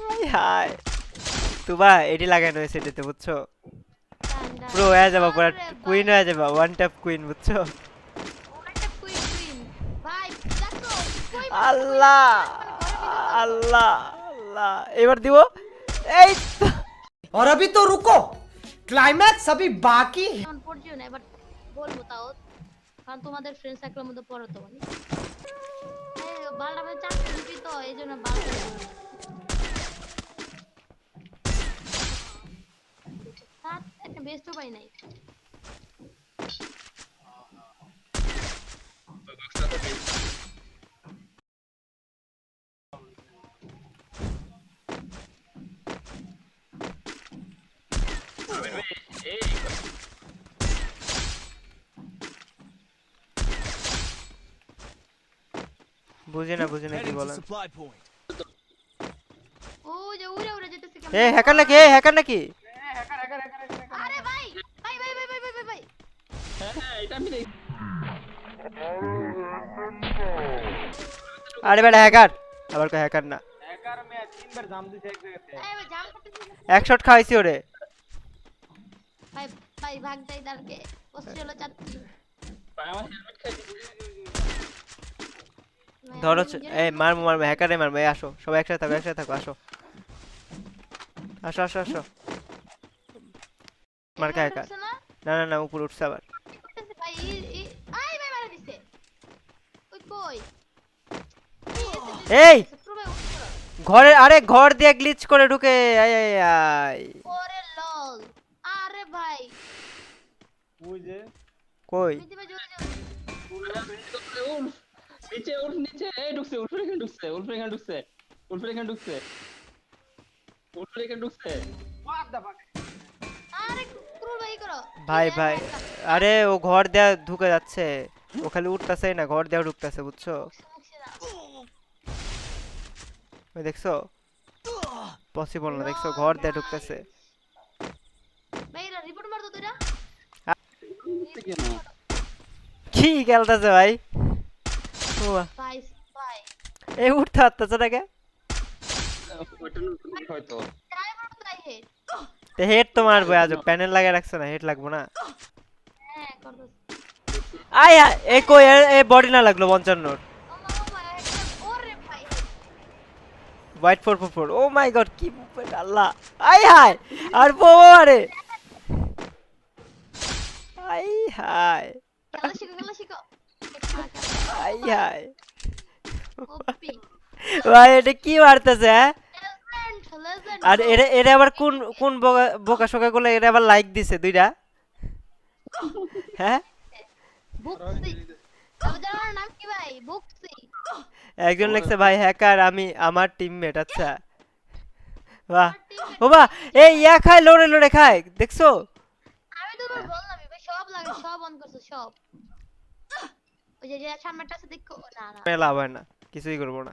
High high তুবা এটি লাগানো হয়েছে এটাতে বুঝছো পুরো হয়ে যাবা পুরো কুইন হয়ে যাবা ওয়ান ট্যাপ কুইন বুঝছো আল্লাহ আল্লাহ আল্লাহ এবার দিব এই তো। और अभी तो रुको क्लाइमैक्स अभी बाकी है যেমন পড়ছিও না এবার বলবো তাও কারণ তোমাদের ফ্রেন্ড সার্কেলের মধ্যে পড়ো তো মানে বালটা মানে চাকরি দিবি তো এই জন্য বালটা তার একটা বেস্টও পাই নাই বুঝি না বুঝি না কি বলেন Supply point. ও যে উড়ে উড়ে যেতেছে এ হ্যাকার নাকি এ হ্যাকার নাকি আরে বেটা হ্যাকার আবার কয় হ্যাকার না। এই ভাই জাম করতেছি এক শট খাওয়াইছি ওরে। ভাই ভাই ভাগ যাই দাঁড়কে বসে হলো চাচ্ছি ধরো এই মারবো মারবো হ্যাকারে মারবো আসো। সবাই একসাথে থাকো একসাথে থাকো, আসো। আসো আসো আসো। মার্কা হ্যাকার না না না, উপরে উঠছে আবার ভাই ই- ই- আই ভাই মারা দিছে ওই কই এই ঘরে আরে ঘর দিয়ে গ্লিচ করে ঢুকে আই আই আই ওরে লল। আরে ভাই। কই ভাই জোরে জোরে। নিচে উঠ নিচে। এই ঢুকছে এখানে ঢুকছে এখানে ঢুকছে এখানে ঢুকছে এখানে ঢুকছে। আরে ক্রু। ভাই ভাই ভাই আরে ও ঘর দেয়া ঢুকে যাচ্ছে। ও খালি উঠতেছে না ঘর দেয়া ঢুকতেছে বুঝছ। ওই দেখছ? পসিবল না দেখছ? ঘর দিয়ে ঢুকতেছে। কি খেলতেছে ভাই? এ উঠতে পারতেছে নাকি হেড তো মারবো আজ প্যানেল লাগিয়ে রাখছে না হেড লাগবো না। আয় এ কই এ বডি না লাগল পঞ্চান্নর। White four four four oh my god কি movement, আল্লাহ। আই হাই আর বো আরে আই হাই আই হাই ভাই এটা কি মারতেছে হ্যাঁ? আর এরা এরা আবার কোন কোন বোকা শোকা গুলো এরা আবার লাইক দিছে দুইটা? হ্যাঁ? বুকসি নাম কি ভাই? বুকসি একজন লিখছে ভাই হ্যাকার আমি আমার টিমমেট আচ্ছা। বাহ। ও বাহ এই ইয়া খায় লড়ে লড়ে খায় দেখছ? আমি তো তোমার বললাম ভাই সব লাগে সব অন করছ সব। ওই যে যে সামনেটা আছে দেখো না না। আমি লাভ হয় না কিছুই করব না।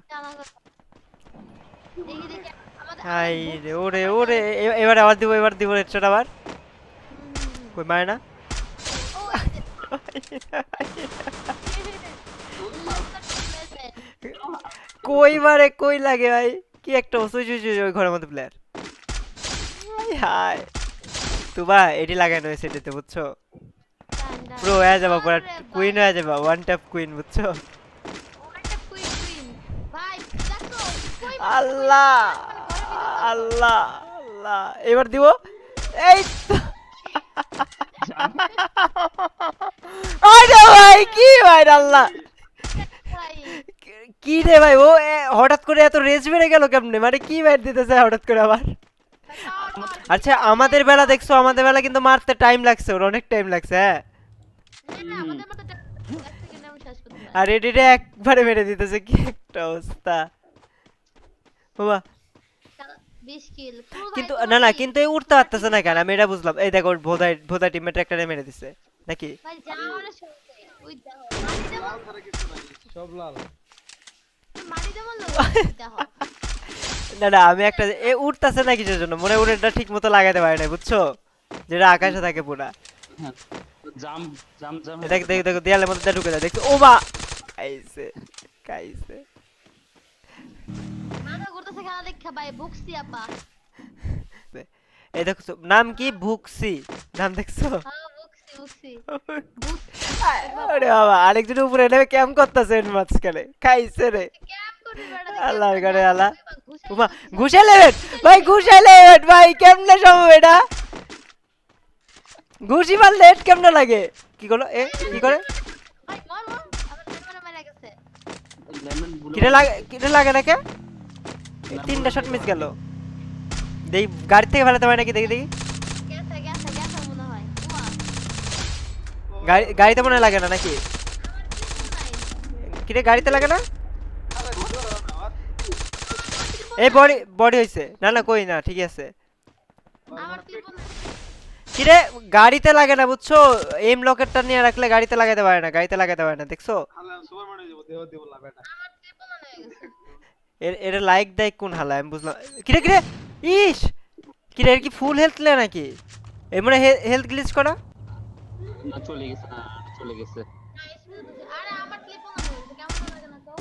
হাই রে ওরে ওরে এবার আবার দিব এবার দিব হেডশট আবার। কই মারে না? কই মারে কই লাগে ভাই? কি একটা অসুই সুই ওই ঘরের মধ্যে প্লেয়ার হাই তুবা এটি লাগানো হয়েছে এটাতে বুঝছ? ডান। হয়ে যাবা পুরো কুইন হয়ে যাবা ওয়ান ট্যাপ কুইন বুঝছ? আল্লাহ আল্লাহ আল্লাহ। এবার দিব? এই ভাই কি ভাই আল্লাহ। কি রে ভাই? ও হঠাৎ করে এত রেজ বেড়ে গেল কেমনে? মানে কি ব্যাট দিতেছে হঠাৎ করে আবার? আচ্ছা আমাদের বেলা দেখছ আমাদের বেলা কিন্তু মারতে টাইম লাগছে ওর অনেক টাইম লাগছে হ্যাঁ? না আমাদের মতো এক সেকেন্ডে আমি শেষ করতে পারি আর এডিটে একবারে মেরে দিতেছে কি একটা অবস্থা। বাবা। কিন্তু না না কিন্তু এই উঠতে পারতেছে না কেন? আমি এটা বুঝলাম। এই দেখো ভোদাই ভোদাই টিমমেট একটা মেরে দিছে নাকি? সব লাল। না না আমি একটা এ উঠতেছে না কিছুর জন্য? মনে হয় এটা ঠিক মতো লাগাইতে পারে না বুঝছ? যেটা আকাশে থাকে পুরা। জাম জাম জাম এটা দেখো দেখো দেয়ালের মধ্যে ঢুকে যায় দেখছ ও মা খেলা দেখা ভাই বকছি আপা। এই দেখছ নাম কি? ভুকসি। নাম দেখছ? হ্যাঁ বকছি বকছি আরে বাবা আরেকজন উপরে নেমে ক্যাম্প করতেছে মাঝখানে। খাইছে রে। ক্যাম্প আল্লাহর ঘরে আল্লাহ। উমা ঘুষে লেবেন ভাই ঘুষে লেবেন ভাই কেমনে সম্ভব এটা? ঘুষি মারলে কেমনে লাগে? কি করল? এ কি করে? ভাই মর মর। আমার ফ্রেন্ড লেমন কিরে লাগে কিরে লাগে নাকি এই তিনটা শট মিস গেল। দেখি গাড়ি থেকে ফেলাতে পারে নাকি? দেখি দেখি গেছে গেছে গেছে মনে হয় উমা গাড়ি গাড়িতে মনে লাগে না নাকি? কিরে গাড়িতে লাগে না? এই বডি বডি হইছে। না না কই না ঠিক আছে। কিরে গাড়িতে লাগে না বুঝছ? এম লকেটটা নিয়ে রাখলে গাড়িতে লাগাতে পারে না গাড়িতে লাগাতে পারে না দেখছ? এর লাইক দেয় কোন হালা আমি বুঝলাম। কি রে কিরে কিরে? ইস! কিরে এর কি ফুল হেলথ লে নাকি? এর মানে হেলথ গ্লিচ করা? না চলে গেছে না চলে গেছে। আরে আমার ত্রিপল গেছে কেমন লাগে না তো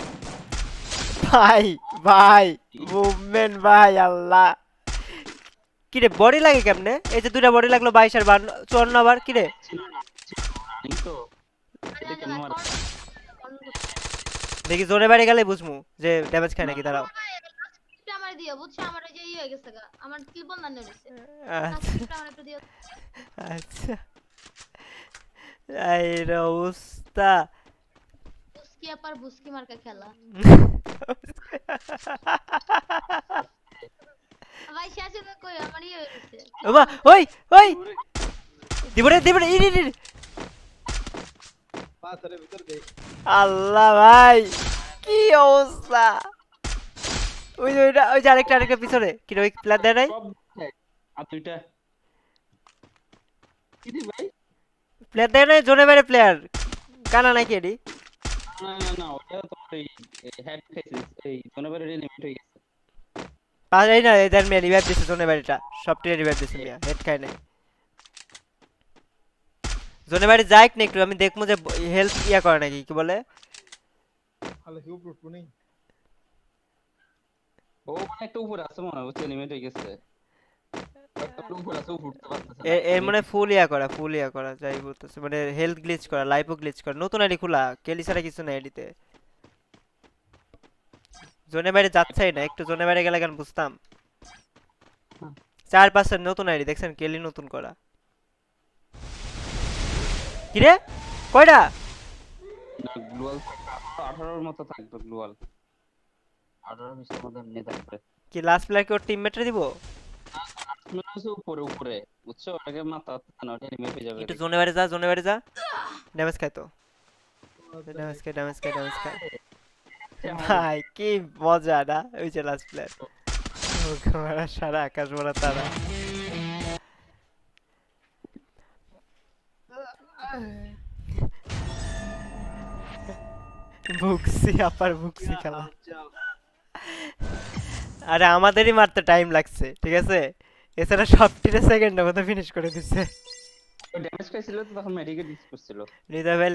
ভাই ভাই মুভমেন্ট ভাই আল্লাহ। কিরে বডি লাগে কেমনে? এই যে দুইটা বডি লাগল বাইশ আর বান্ন চুয়ান্ন আবার কিরে? দেখি জোরে বাড়ি গেলে বুঝমু যে ড্যামেজ খায় নাকি দাঁড়াও। দিও বুঝছ আমার ওই যে ই হয়ে গেছে আমার ত্রিপল না নিয়ে আচ্ছা। আচ্ছা। এই রে অবস্থা বুসকি আপার বুসকি মার্কা খেলা ভাই কই আমার ই হয়ে গেছে ওই ওই দিবরে দিবরে ইরি ইরি আল্লাহ ভাই কি অবস্থা ওই ওইটা ওই যে আরেকটা আরেকটা পিছনে কি ওই প্ল্যান দেয় নাই আর দুইটা প্লেয়ার দেয় নাই জোনে বাইরে প্লেয়ার কানা নাকি এডি না না না ওটা তো এই হেড খাইছিস এই লিমিট হয়ে গেছে। পাঁচ এই না এদের মেয়ে রিভাইভ দিচ্ছে জোনে সবটিরে রিভাইভ দিচ্ছে মিয়া হেড খায় নাই। জোনে বাড়ি যাইক না একটু আমি দেখব যে হেলথ ইয়া করে নাকি কি বলে? ও মানে একটা উপরে আছে মনে হচ্ছে লিমিট হয়ে গেছে। এর মানে ফুল ইয়া করা ফুল ইয়া করা যাই বলতেছে। মানে হেলথ গ্লিচ করা লাইফও গ্লিচ করা। নতুন আইডি খোলা কেলি ছাড়া কিছু নাই আইডিতে। জোনে বাইরে যাচ্ছেই না একটু জোনে বাইরে গেলে কেন বুঝতাম? চার পাঁচের নতুন আইডি দেখছেন? কেলি নতুন করা। কিরে? কয়টা? না গ্লোয়াল আঠারোর মতো থাকবে গ্লোয়াল আঠারো বিশের মধ্যে এমনি থাকবে কি লাস্ট প্লেয়ারকে ওর টিমমেটরে দিব? হচ্ছে উপরে উপরে? বুঝছ? ওটাকে মাথা না ওটা হয়ে যাবে একটু জোনে বাইরে যা জোনে বাইরে যা। ড্যামেজ খায় তো। ড্যামেজ খায় ড্যামেজ খায় ড্যামেজ খায়। ভাই কি মজা না? ওই যে লাস্ট প্লেয়ার মারা সারা আকাশ মারা তারা। ভুকসি আপার ভুকসি খেলা। আরে আমাদেরই মারতে টাইম লাগছে ঠিক আছে? এছাড়া সব টিরে সেকেন্ডের মধ্যে ফিনিশ করে দিচ্ছে ড্যামেজ খাইছিল তো তখন মেডিকেল ইউজ করছিল। হৃদয় ভাই